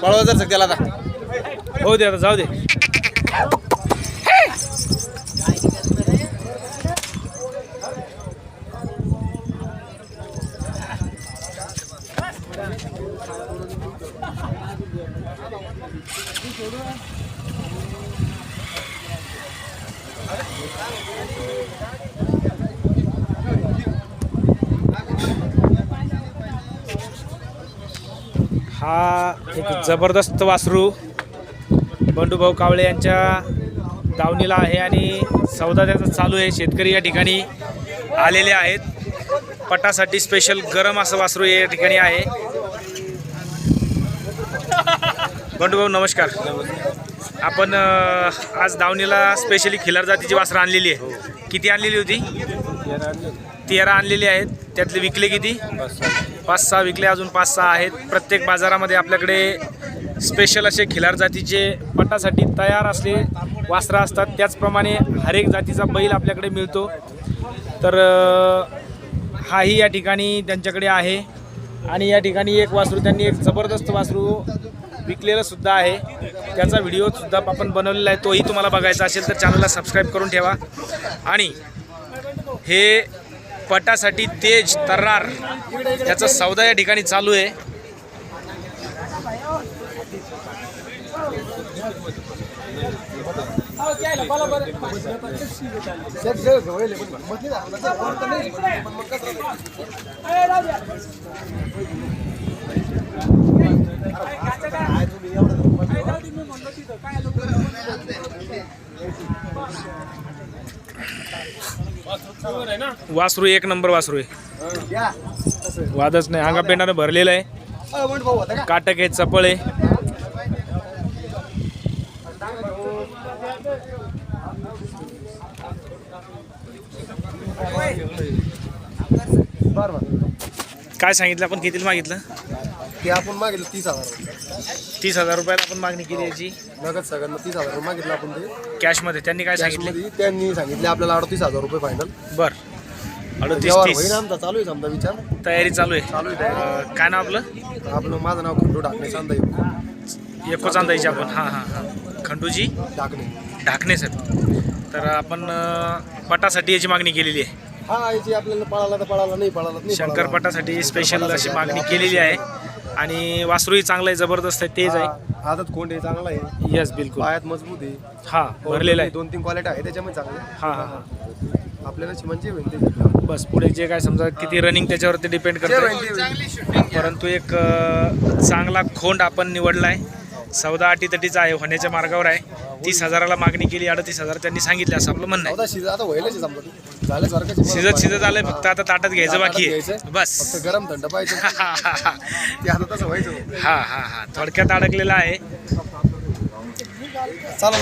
पळवा जर त्याला आता. हो दे आता जाऊ दे. हा एक जबरदस्त वासरू बंडूभाऊ कावळे यांच्या दावणीला आहे आणि सौदा त्याचा चालू आहे. शेतकरी या ठिकाणी आलेले आहेत. पटासाठी स्पेशल गरम असं वासरू या ठिकाणी आहे. बंडूभाऊ नमस्कार. आपण आज दावणीला स्पेशली खिलार जातीची वासरं आणलेली आहे. किती आणलेली होती? तेरा आणलेली आहेत. त्यातले विकले किती? पाच सहा विकले अजून पाच सहा आहेत. प्रत्येक बाजारामध्ये आपल्याकडे स्पेशल असे खिलार जातीचे पटासाठी तयार असले वासरं असतात. त्याचप्रमाणे हरेक जातीचा बैल आपल्याकडे मिळतो. तर हाही या ठिकाणी त्यांच्याकडे आहे. आणि या ठिकाणी एक वासरू त्यांनी एक जबरदस्त वासरू विकलेलं सुद्धा आहे. त्याचा व्हिडिओसुद्धा आपण बनवलेला आहे. तोही तुम्हाला बघायचा असेल तर चॅनलला सबस्क्राईब करून ठेवा. आणि हे पटासाठी तेज तर्रार याचा सौदा या ठिकाणी चालू आहे. वासरू एक नंबर वासरू आहे. वादच नाही. अंगा पेंडानं भरलेलं आहे. काटक आहे चपळ आहे. काय सांगितलं आपण? कितीला मागितलं? ते आपण मागितलं तीस हजार. तीस हजार रुपयाला आपण मागणी केली याची. नगद सगळ्यांना तीस हजार रुपये मागितलं आपण ते. कॅशमध्ये त्यांनी काय सांगितले? त्यांनी सांगितले आपल्याला अडतीस हजार रुपये फायनल बर. अडतीस जेव्हा तीस. होईन आमचा चालू आहे समजा विचार. तयारी चालू आहे. चालू आहे. अं, काय नाव आपलं? आपलं माझं नाव खंडू टाकणे सांदा येऊ एको चांदायची आपण. हां हां हां. खंडूजी? टाकणे ढाकणे सर. तर आपण अं, पटासाठी याची मागणी केलेली आहे. हा याची आपल्याला पळाला तर पळाला नाही पळाला तर नाही पळाला. शंकरपटासाठी स्पेशल अशी मागणी केलेली आहे. आणि वासरूही चांगलं आहे जबरदस्त आहे तेज आहे. हा, आदत कोंड आहे चांगला आहे. यस बिलकुल. पायात मजबूत आहे. हा भरलेला आहे. दोन तीन क्वालिटी आहे त्याच्यामध्ये चांगले हा हा हा. आपल्याला म्हणजे बस पुढे जे काय समजा किती रनिंग त्याच्यावरती डिपेंड करते. परंतु एक अं, चांगला खोंड आपण निवडलाय सौदा अटीतटीचा आहे होण्याच्या मार्गावर आहे. तीस हजाराला मागणी केली अडतीस हजार त्यांनी सांगितले असं आपलं म्हणणं आहे. चौदा. शिजत शिजत आलंय फक्त आता ताटात घ्यायचं बाकी आहे. बस. फक्त गरम थंड पाहिजे. व्हायचं हा हा हा. थोडक्यात अडकलेला आहे.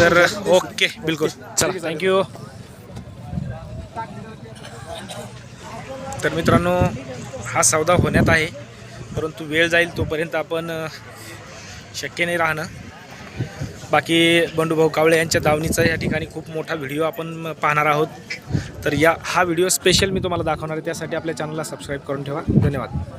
तर ओके बिलकुल. चला थँक्यू तर मित्रांनो हा सौदा होण्यात आहे. परंतु वेळ जाईल तोपर्यंत आपण शक्य नाही राहणं. बाकी बंडूभाऊ कावळे यांच्या दावणीचा या ठिकाणी खूप मोठा व्हिडिओ आपण पाहणार आहोत. तर या हा व्हिडिओ स्पेशल मी तुम्हाला दाखवणार आहे त्यासाठी आपल्या चॅनलला सबस्क्राईब करून ठेवा. धन्यवाद.